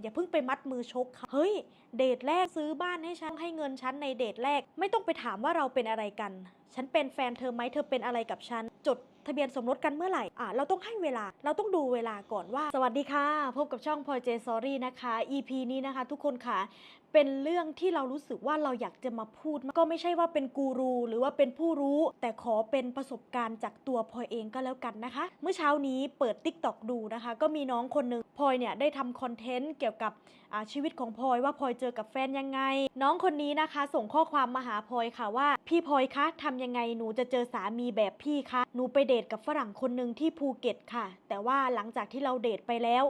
อย่าเพิ่งไปมัดมือชกเขาเฮ้ย เดทแรกซื้อบ้านให้ฉันให้เงินฉันในเดทแรก ไม่ต้องไปถามว่าเราเป็นอะไรกัน ฉันเป็นแฟนเธอไหมเธอเป็นอะไรกับฉัน จดทะเบียนสมรสกันเมื่อไหร่อะเราต้องให้เวลา เราต้องดูเวลาก่อนว่า สวัสดีค่ะ พบกับช่องพลอยเจสอรี่นะคะ EP นี้นะคะ ทุกคนค่ะ เป็นเรื่องที่เรารู้สึกว่าเราอยากจะมาพูด ก็ไม่ใช่ว่าเป็นกูรูหรือว่าเป็นผู้รู้ แต่ขอเป็นประสบการณ์จากตัวพลอยเองก็แล้วกันนะคะ เมื่อเช้านี้เปิด t ิ k t o k ดูนะคะ ก็มีน้องคนหนึ่งพลอยเนี่ยได้ทำคอนเทนต์เกี่ยวกับชีวิตของพลอยว่าพลอยเจอกับแฟนยังไง น้องคนนี้นะคะ ส่งข้อความมาหาพลอยค่ะว่า พี่พลอยคะทำยังไงหนูจะเจอสามีแบบพี่คะหนูไปเดทกับฝรั่งคนหนึ่งที่ภูเก็ตค่ะ แต่ว่าหลังจากที่เราเดทไปแล้ว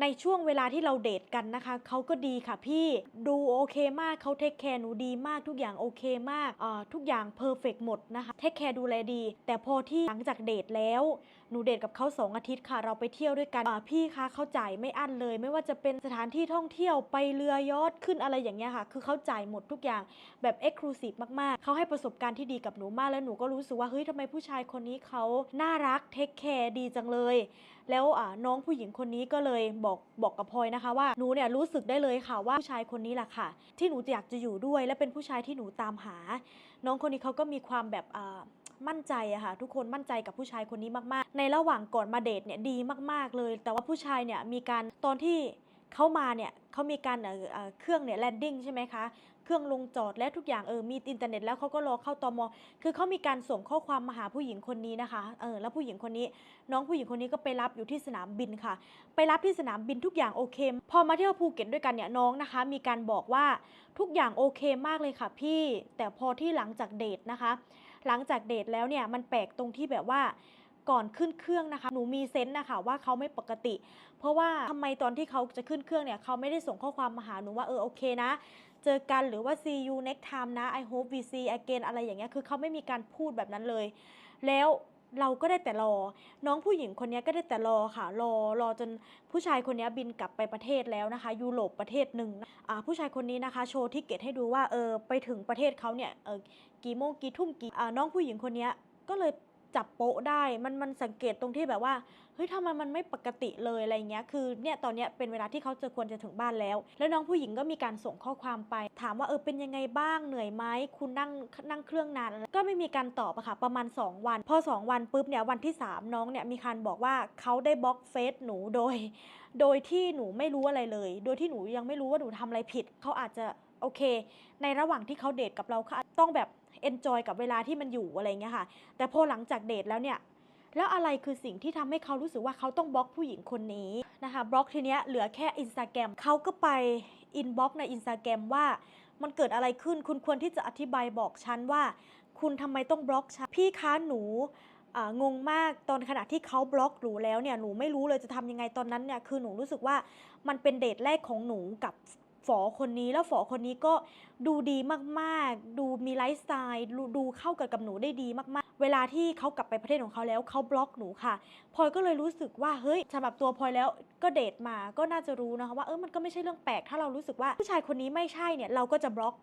ในช่วงเวลาที่เราเดทกันนะคะเขาก็ดีค่ะพี่ดูโอเคมากเขาเทคแคร์หนูดีมากทุกอย่างโอเคมากอ่าทุกอย่างเพอร์เฟกหมดนะคะเทคแคร์ดูแลดี แต่พอที่หลังจากเดทแล้วหนูเดทกับเขาสองอาทิตย์ค่ะ เราไปเที่ยวด้วยกันพี่คะเขาจ่ายไม่อั้นเลย ไม่ว่าจะเป็นสถานที่ท่องเที่ยวไปเรือยอทขึ้นอะไรอย่างเงี้ยค่ะ คือเขาจ่ายหมดทุกอย่างแบบเอ็กซ์คลูซีฟมากๆ เขาให้ประสบการณ์ที่ดีกับหนูมากแล้วหนูก็รู้สึกว่าเฮ้ยทำไมผู้ชายคนนี้เขาน่ารักเทคแคร์ดีจังเลย แล้วน้องผู้หญิงคนนี้ก็เลยบอกบอกกับพลอยนะคะว่าหนูเนี่ยรู้สึกได้เลยค่ะว่าผู้ชายคนนี้แหละค่ะ ที่หนูอยากจะอยู่ด้วยและเป็นผู้ชายที่หนูตามหา น้องคนนี้เขาก็มีความแบบอ่า มั่นใจอะค่ะทุกคนมั่นใจกับผู้ชายคนนี้มากๆ ในระหว่างก่อนมาเดทเนี่ยดีมากๆเลย แต่ว่าผู้ชายเนี่ยมีการตอนที่เข้ามาเนี่ยเขามีการเเเครื่องเนี่ยแลนดิ้งใช่ไหมคะเครื่องลงจอดและทุกอย่างเออมีอินเทอร์เน็ตแล้วเขาก็รอเข้าตมคือเขามีการส่งข้อความมาหาผู้หญิงคนนี้นะคะเออแล้วผู้หญิงคนนี้ น้องผู้หญิงคนนี้ก็ไปรับอยู่ที่สนามบินค่ะ ไปรับที่สนามบินทุกอย่างโอเค พอมาเที่ยวภูเก็ตด้วยกันเนี่ยน้องนะคะ มีการบอกว่าทุกอย่างโอเคมากเลยค่ะพี่ แต่พอที่หลังจากเดทนะคะ หลังจากเดทแล้วเนี่ยมันแปลกตรงที่แบบว่าก่อนขึ้นเครื่องนะคะ หนูมีเซนต์นะคะว่าเขาไม่ปกติ เพราะว่าทำไมตอนที่เขาจะขึ้นเครื่องเนี่ยเขาไม่ได้ส่งข้อความมาหาหนูว่าเออโอเคนะ เจอกันหรือว่า see you next time นะ I hope we see again อะไรอย่างเงี้ยคือเขาไม่มีการพูดแบบนั้นเลย แล้ว เราก็ได้แต่รอ น้องผู้หญิงคนนี้ก็ได้แต่รอค่ะ รอรอจนผู้ชายคนนี้บินกลับไปประเทศแล้วนะคะ ยุโรปประเทศหนึ่งอ่าผู้ชายคนนี้นะคะ โชว์ทิเกตให้ดูว่าเออไปถึงประเทศเขาเนี่ยเออกี่โมงกี่ทุ่มกี่อ่าน้องผู้หญิงคนนี้ก็เลย จับโป๊ะได้ มันมันสังเกตตรงที่แบบว่าเฮ้ยทำไมมันไม่ปกติเลยอะไรเงี้ยคือเนี่ยตอนเนี้ยเป็นเวลาที่เขาจะควรจะถึงบ้านแล้ว แล้วน้องผู้หญิงก็มีการส่งข้อความไป ถามว่าเออเป็นยังไงบ้างเหนื่อยไหมคุณนั่งนั่งเครื่องนานก็ไม่มีการตอบอะค่ะประมาณ 2 วัน พอ 2 วันปุ๊บเนี่ยวันที่ 3 น้องเนี่ยมีการบอกว่าเขาได้บล็อกเฟซหนูโดย โดยที่หนูไม่รู้อะไรเลย โดยที่หนูยังไม่รู้ว่าหนูทำอะไรผิดเขาอาจจะโอเค ในระหว่างที่เขาเดทกับเราเขาต้องแบบ เอนจอยกับเวลาที่มันอยู่อะไรเงี้ยค่ะ แต่พอหลังจากเดทแล้วเนี่ย แล้วอะไรคือสิ่งที่ทำให้เขารู้สึกว่าเขาต้องบล็อกผู้หญิงคนนี้นะคะบล็อกทีเนี้ยเหลือแค่อินสตาแกรมเขาก็ไปอินบล็อกในอินสตาแกรมว่ามันเกิดอะไรขึ้นคุณควรที่จะอธิบายบอกฉันว่า คุณทำไมต้องบล็อกฉันพี่คะหนูงงมากตอนขณะที่เขาบล็อกหนูแล้วเนี่ยหนูไม่รู้เลยจะทำยังไงตอนนั้นเนี่ยคือหนูรู้สึกว่ามันเป็นเดทแรกของหนูกับฝอคนนี้แล้วฝอคนนี้ก็ดูดีมากๆ ดูมีไลฟ์สไตล์ดูเข้ากับกับหนูได้ดีมากๆ เวลาที่เขากลับไปประเทศของเขาแล้วเขาบล็อกหนูค่ะพลอยก็เลยรู้สึกว่าเฮ้ยสำหรับตัวพลอยแล้วก็เดทมาก็น่าจะรู้นะคะว่าเออมันก็ไม่ใช่เรื่องแปลกถ้าเรารู้สึกว่าผู้ชายคนนี้ไม่ใช่เนี่ยเราก็จะบล็อก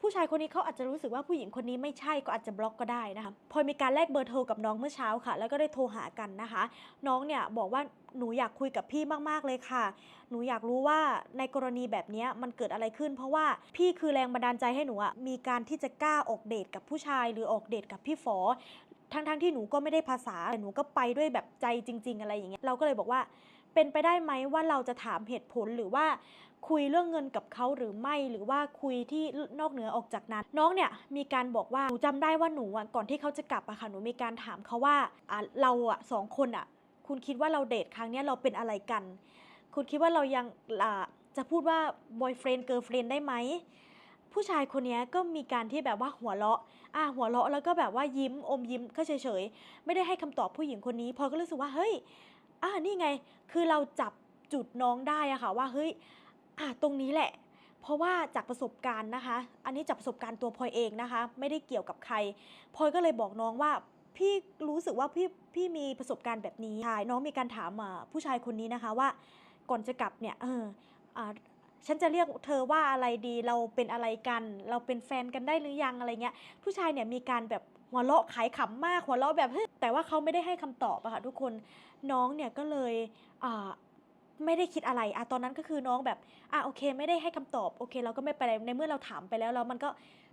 ผู้ชายคนนี้เขาอาจจะรู้สึกว่าผู้หญิงคนนี้ไม่ใช่ก็อาจจะบล็อกก็ได้นะคะพลอยมีการแลกเบอร์โทรกับน้องเมื่อเช้าค่ะ แล้วก็ได้โทรหากันนะคะ น้องเนี่ยบอกว่าหนูอยากคุยกับพี่มากๆเลยค่ะ หนูอยากรู้ว่าในกรณีแบบนี้มันเกิดอะไรขึ้น เพราะว่าพี่คือแรงบันดาลใจให้หนูอะมีการที่จะกล้าออกเดทกับผู้ชายหรือออกเดทกับพี่ฝอทั้งๆทที่หนูก็ไม่ได้ภาษาแต่หนูก็ไปด้วยแบบใจจริง ๆ อะไรอย่างเงี้ยเราก็เลยบอกว่าเป็นไปได้ไหมว่าเราจะถามเหตุผลหรือว่าคุยเรื่องเงินกับเขาหรือไม่หรือว่าคุยที่นอกเหนือออกจากนั้น น้องเนี่ยมีการบอกว่าหนูจำได้ว่าหนูอะก่อนที่เขาจะกลับอะค่ะหนูมีการถามเขาว่าอะเราอะสองคนอะคุณคิดว่าเราเดทครั้งเนี้ยเราเป็นอะไรกัน คุณคิดว่าเรายังอ่าจะพูดว่า boyfriend girlfriend ได้ไหม ผู้ชายคนนี้ก็มีการที่แบบว่าหัวเราะอะหัวเราะแล้วก็แบบว่ายิ้มอมยิ้มก็เฉยๆ ไม่ได้ให้คำตอบผู้หญิงคนนี้พลอยก็รู้สึกว่าเฮ้ยอ่านี่ไง คือเราจับจุดน้องได้อะค่ะว่าเฮ้ยอะตรงนี้แหละ เพราะว่าจากประสบการณ์นะคะ อันนี้จากประสบการณ์ตัวพลอยเองนะคะ ไม่ได้เกี่ยวกับใครพลอยก็เลยบอกน้องว่าพี่รู้สึกว่าพี่พี่มีประสบการณ์แบบนี้ใช่น้องมีการถามผู้ชายคนนี้นะคะว่าก่อนจะกลับเนี่ยเอออ ฉันจะเรียกเธอว่าอะไรดีเราเป็นอะไรกัน เราเป็นแฟนกันได้หรือยังอะไรเงี้ย ผู้ชายเนี่ยมีการแบบหัวเราะขายขำมากหัวเราะแบบเฮ้ยแต่ว่าเขาไม่ได้ให้คำตอบอะค่ะทุกคนน้องเนี่ยก็เลยอ่าไม่ได้คิดอะไรอะตอนนั้นก็คือน้องแบบอะโอเค ไม่ได้ให้คำตอบโอเค เราก็ไม่ไปในเมื่อเราถามไปแล้วแล้วมันก็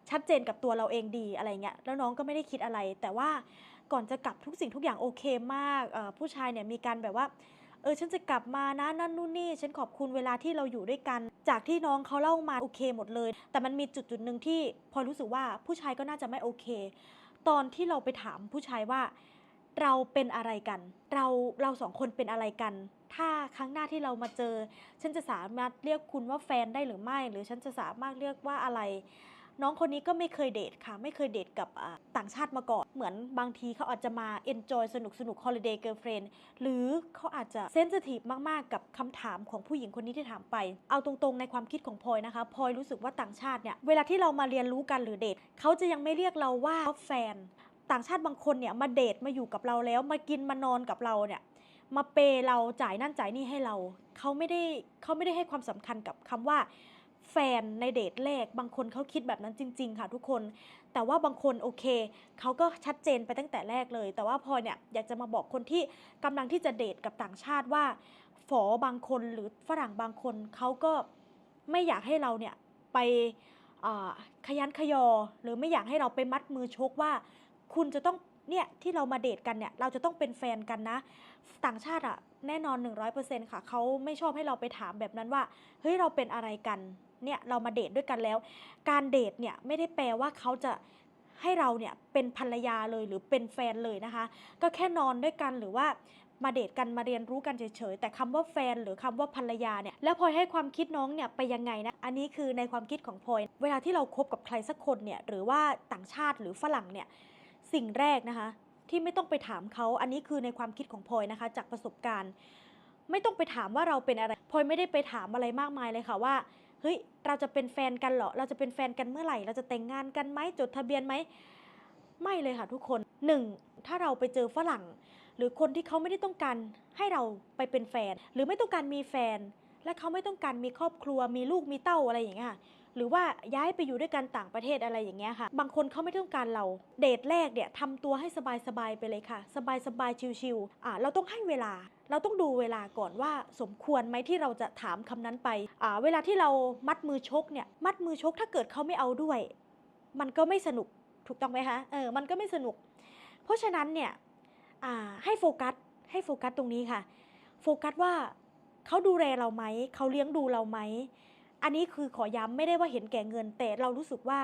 ชัดเจนกับตัวเราเองดีอะไรเงี้ยแล้วน้องก็ไม่ได้คิดอะไร แต่ว่าก่อนจะกลับทุกสิ่งทุกอย่างโอเคมากผู้ชายเนี่ยมีการแบบว่า ออฉันจะกลับมานะนั่นนู่นนี่ ฉันขอบคุณเวลาที่เราอยู่ด้วยกัน จากที่น้องเขาเล่ามาโอเคหมดเลย แต่มันมีจุดจุดหนึ่งที่พอรู้สึกว่าผู้ชายก็น่าจะไม่โอเค ตอนที่เราไปถามผู้ชายว่า เราเป็นอะไรกัน เราเราสองคนเป็นอะไรกัน ถ้าครั้งหน้าที่เรามาเจอ ฉันจะสามารถเรียกคุณว่าแฟนได้หรือไม่ หรือฉันจะสามารถเรียกว่าอะไร น้องคนนี้ก็ไม่เคยเดทค่ะ ไม่เคยเดทกับต่างชาติมาก่อน เหมือนบางทีเขาอาจจะมา enjoy สนุกสนุก holiday girlfriend หรือเขาอาจจะเซน i ิทีฟมาก ๆ กับคำถามของผู้หญิงคนนี้ที่ถามไป เอาตรงๆในความคิดของพลอยนะคะพลอยรู้สึกว่าต่างชาติเนี่ยเวลาที่เรามาเรียนรู้กันหรือเดทเขาจะยังไม่เรียกเราว่าแฟน ต่างชาติบางคนเนี่ยมาเดทมาอยู่กับเราแล้วมากินมานอนกับเราเนี่ยมาเปยเราจ่ายนั่นจ่ายนี่ให้เราเขาไม่ได้เขาไม่ได้ให้ความสำคัญกับคำว่า แฟนในเดทแรก บางคนเขาคิดแบบนั้นจริง ๆ ค่ะทุกคน แต่ว่าบางคนโอเคเขาก็ชัดเจนไปตั้งแต่แรกเลย แต่ว่าพลอเนี่ยอยากจะมาบอกคนที่กำลังที่จะเดทกับต่างชาติว่า ฝอบางคนหรือฝรั่งบางคนเขาก็ไม่อยากให้เราเนี่ยไปขยันขยอ หรือไม่อยากให้เราไปมัดมือชกว่า คุณจะต้อง เนี่ยที่เรามาเดทกันเนี่ยเราจะต้องเป็นแฟนกันนะ ต่างชาติอะแน่นอน 100%ค่ะเขาไม่ชอบให้เราไปถามแบบนั้นว่าเฮ้ยเราเป็นอะไรกันเนี่ยเรามาเดทด้วยกันแล้ว การเดทเนี่ยไม่ได้แปลว่าเขาจะให้เราเนี่ยเป็นภรรยาเลยหรือเป็นแฟนเลยนะคะ ก็แค่นอนด้วยกันหรือว่ามาเดทกันมาเรียนรู้กันเฉยๆแต่คำว่าแฟนหรือคำว่าภรรยาเนี่ยแล้วพลอยให้ความคิดน้องเนี่ยไปยังไงนะอันนี้คือในความคิดของพลอยเวลาที่เราคบกับใครสักคนเนี่ยหรือว่าต่างชาติหรือฝรั่งเนี่ย สิ่งแรกนะคะ ที่ไม่ต้องไปถามเขาอันนี้คือในความคิดของพลอยนะคะ จากประสบการณ์ ไม่ต้องไปถามว่าเราเป็นอะไรพลอยไม่ได้ไปถามอะไรมากมายเลยค่ะว่าเฮ้ยเราจะเป็นแฟนกันเหรอเราจะเป็นแฟนกันเมื่อไหร่ เราจะแต่งงานกันไหมจดทะเบียนไหมไม่เลยค่ะทุกคนหนึ่งถ้าเราไปเจอฝรั่ง หรือคนที่เขาไม่ได้ต้องการให้เราไปเป็นแฟน หรือไม่ต้องการมีแฟน และเขาไม่ต้องการมีครอบครัวมีลูกมีเต้าอะไรอย่างเงี้ยค่ะ หรือว่าย้ายไปอยู่ด้วยกันต่างประเทศอะไรอย่างเงี้ยค่ะ บางคนเขาไม่ต้องการเรา เดทแรกเนี่ยทำตัวให้สบายๆไปเลยค่ะ สบายๆชิวๆอ่าเราต้องให้เวลาเราต้องดูเวลาก่อนว่าสมควรไหมที่เราจะถามคำนั้นไปอ่าเวลาที่เรามัดมือชกเนี่ยมัดมือชกถ้าเกิดเขาไม่เอาด้วย มันก็ไม่สนุกถูกต้องไหมคะเออมันก็ไม่สนุก เพราะฉะนั้นเนี่ยอ่าให้โฟกัสให้โฟกัสตรงนี้ค่ะ โฟกัสว่าเขาดูแลเราไหมเขาเลี้ยงดูเราไหม อันนี้คือขอย้ำไม่ได้ว่าเห็นแก่เงิน แต่เรารู้สึกว่า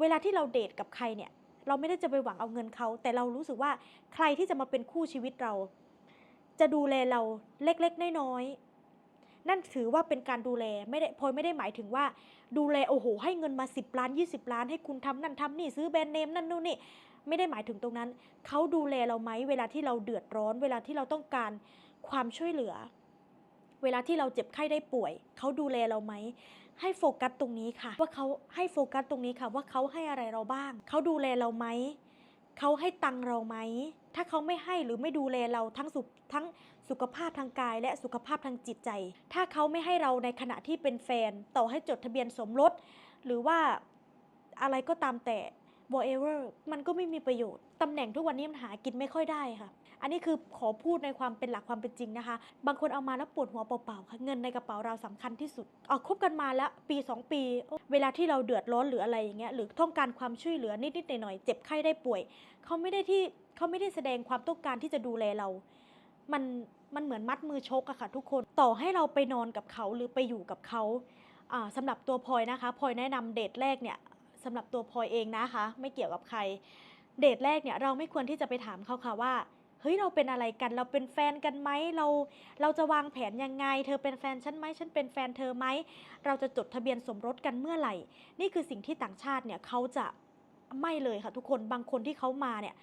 เวลาที่เราเดทกับใครเนี่ย เราไม่ได้จะไปหวังเอาเงินเขา แต่เรารู้สึกว่าใครที่จะมาเป็นคู่ชีวิตเรา จะดูแลเราเล็กๆน้อยๆนั่นถือว่าเป็นการดูแลไม่ได้พลอยไม่ได้หมายถึงว่า ดูแลโอ้โห ให้เงินมา 10 ล้าน 20 ล้าน ให้คุณทำนั่นทำนี่ซื้อแบรนด์เนมนั่นนู่นนี่ไม่ได้หมายถึงตรงนั้น เขาดูแลเราไหมเวลาที่เราเดือดร้อน เวลาที่เราต้องการความช่วยเหลือ เวลาที่เราเจ็บไข้ได้ป่วย เขาดูแลเราไหม ให้โฟกัสตรงนี้ค่ะ ว่าเขาให้โฟกัสตรงนี้ค่ะ ว่าเขาให้อะไรเราบ้าง เขาดูแลเราไหม เขาให้ตังเราไหม ถ้าเขาไม่ให้หรือไม่ดูแลเราทั้งสุขทั้งสุขภาพทางกาย และสุขภาพทางจิตใจ ถ้าเขาไม่ให้เราในขณะที่เป็นแฟน ต่อให้จดทะเบียนสมรส หรือว่าอะไรก็ตามแต่ whatever มันก็ไม่มีประโยชน์ ตำแหน่งทุกวันนี้มันหากินไม่ค่อยได้ค่ะ อันนี้คือขอพูดในความเป็นหลักความเป็นจริงนะคะ บางคนเอามาแล้วปวดหัวเปล่าๆค่ะเงินในกระเป๋าเราสำคัญที่สุดเอาคบกันมาแล้วปี 2 ปี เวลาที่เราเดือดร้อนหรืออะไรอย่างเงี้ยหรือต้องการความช่วยเหลือนิดๆหน่อยๆเจ็บไข้ได้ป่วยเขาไม่ได้ที่เขาไม่ได้แสดงความต้องการที่จะดูแลเรา มันมันเหมือนมัดมือชกอะค่ะทุกคนต่อให้เราไปนอนกับเขาหรือไปอยู่กับเขาอ่าสำหรับตัวพลอยนะคะพลอยแนะนำเดทแรกเนี่ยสำหรับตัวพลอยเองนะคะ ไม่เกี่ยวกับใคร เดทแรกเนี่ยเราไม่ควรที่จะไปถามเขาค่ะว่า เฮ้ยเราเป็นอะไรกัน เราเป็นแฟนกันไหมเราเราจะวางแผนยังไง เธอเป็นแฟนฉันไหมฉันเป็นแฟนเธอไหมเราจะจดทะเบียนสมรสกันเมื่อไหร่ นี่คือสิ่งที่ต่างชาติเนี่ยเขาจะไม่เลยค่ะทุกคนบางคนที่เขามาเนี่ย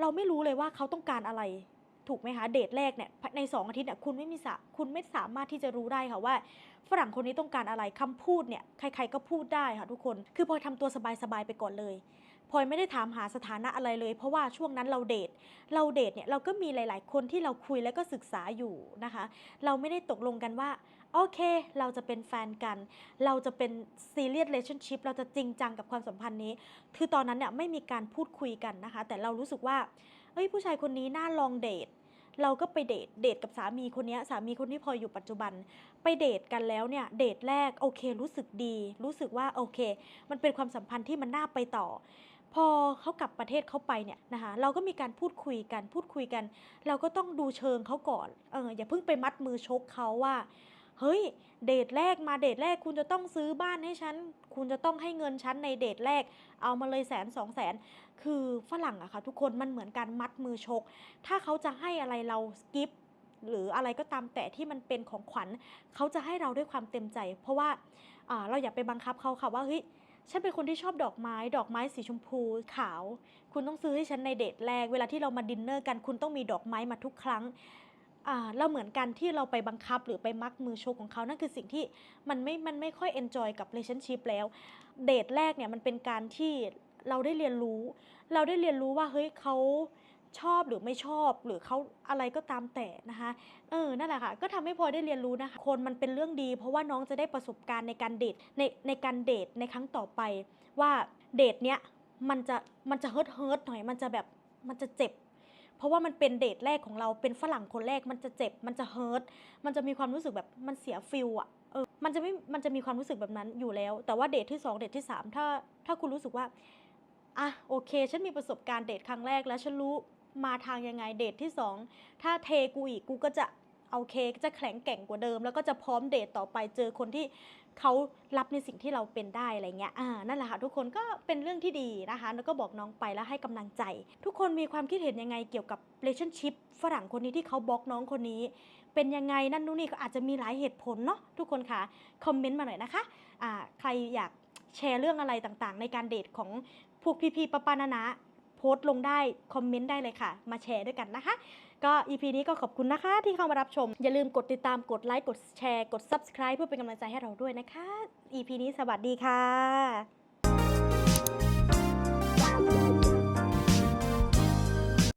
เราไม่รู้เลยว่าเขาต้องการอะไรถูกไหมคะเดทแรกเนี่ยในสองอาทิตย์เนี่ยคุณไม่มีสะคุณไม่สามารถที่จะรู้ได้ค่ะว่า ฝรั่งคนนี้ต้องการอะไรคำพูดเนี่ยใครๆก็พูดได้ค่ะทุกคน คือพอยทำตัวสบายๆไปก่อนเลย พลอยไม่ได้ถามหาสถานะอะไรเลย เพราะว่าช่วงนั้นเราเดทเราเดทเนี่ยเราก็มีหลาย ๆ คนที่เราคุยแล้วก็ศึกษาอยู่นะคะ เราไม่ได้ตกลงกันว่าโอเค เราจะเป็นแฟนกัน เราจะเป็น serious relationship เราจะจริงจังกับความสัมพันธ์นี้ คือตอนนั้นเนี่ยไม่มีการพูดคุยกันนะคะ แต่เรารู้สึกว่าเอ้ยผู้ชายคนนี้น่าลองเดทเราก็ไปเดทเดทกับสามีคนนี้สามีคนที่พลอยอยู่ปัจจุบัน ไปเดทกันแล้วเนี่ย เดทแรกโอเค รู้สึกดี รู้สึกว่าโอเค มันเป็นความสัมพันธ์ที่มันน่าไปต่อ พอเขากลับประเทศเขาไปเนี่ยนะคะเราก็มีการพูดคุยกันพูดคุยกัน เราก็ต้องดูเชิงเขาก่อนเอออย่าเพิ่งไปมัดมือชกเขาว่า เฮ้ย เดทแรกมาเดทแรกคุณจะต้องซื้อบ้านให้ฉัน คุณจะต้องให้เงินฉันในเดทแรก เอามาเลยแสนสองแสนคือฝรั่งอะค่ะทุกคนมันเหมือนการมัดมือชก ถ้าเขาจะให้อะไรเราสกิปหรืออะไรก็ตามแต่ที่มันเป็นของขวัญเขาจะให้เราด้วยความเต็มใจ เพราะว่าเราอย่าไปบังคับเขาค่ะว่าเฮ้ย ฉันเป็นคนที่ชอบดอกไม้ ดอกไม้สีชมพูขาว คุณต้องซื้อให้ฉันในเดทแรก เวลาที่เรามาดินเนอร์กัน คุณต้องมีดอกไม้มาทุกครั้งอ่าเราเหมือนกันที่เราไปบังคับหรือไปมักมือโชว์ของเขา นั่นคือสิ่งที่มันไม่ มันไม่ค่อยเอนจอยกับ relationship แล้ว เดทแรกเนี่ยมันเป็นการที่เราได้เรียนรู้ เราได้เรียนรู้ว่าเฮ้ยเขา ชอบหรือไม่ชอบหรือเขาอะไรก็ตามแต่นะคะเออนั่นแหละค่ะ ก็ทำให้พลอยได้เรียนรู้นะคะ คนมันเป็นเรื่องดี เพราะว่าน้องจะได้ประสบการณ์ในการเดทในในการเดทในครั้งต่อไป ว่าเดทเนี้ยมันจะมันจะเฮิร์ทเฮิร์ทหน่อยมันจะแบบมันจะเจ็บ เพราะว่ามันเป็นเดทแรกของเราเป็นฝรั่งคนแรกมันจะเจ็บ มันจะเฮิร์ทมันจะมีความรู้สึกแบบมันเสียฟิลอะเออมันจะไม่มันจะมีความรู้สึกแบบนั้นอยู่แล้ว แต่ว่าเดทที่สองเดทที่สามถ้าถ้าคุณรู้สึกว่าอะโอเค ฉันมีประสบการณ์เดทครั้งแรกแล้วฉันรู้ มาทางยังไงเดทที่สองถ้าเทกูอีกกูก็จะเอาเคจะแข็งแกร่งกว่าเดิม แล้วก็จะพร้อมเดทต่อไปเจอคนที่เขารับในสิ่งที่เราเป็นได้อะไรเงี้ยอ่านั่นแหละค่ะทุกคนก็เป็นเรื่องที่ดีนะคะ แล้วก็บอกน้องไปแล้วให้กำลังใจ ทุกคนมีความคิดเห็นยังไงเกี่ยวกับ relationship ฝรั่งคนนี้ที่เขาบล็อกน้องคนนี้ เป็นยังไงนั่นนู่นนี่ก็อาจจะมีหลายเหตุผลเนาะทุกคนค่ะคอมเมนต์มาหน่อยนะคะอ่าใครอยากแชร์เรื่องอะไรต่างๆ ในการเดทของพวกพี่ๆป้าๆนานา โพสต์ลงได้ คอมเมนต์ได้เลยค่ะ มาแชร์ด้วยกันนะคะ ก็ EP นี้ก็ขอบคุณนะคะที่เข้ามารับชม อย่าลืมกดติดตามกดไลค์กดแชร์กด Subscribe เพื่อเป็นกำลังใจให้เราด้วยนะคะ EP นี้สวัสดีค่ะ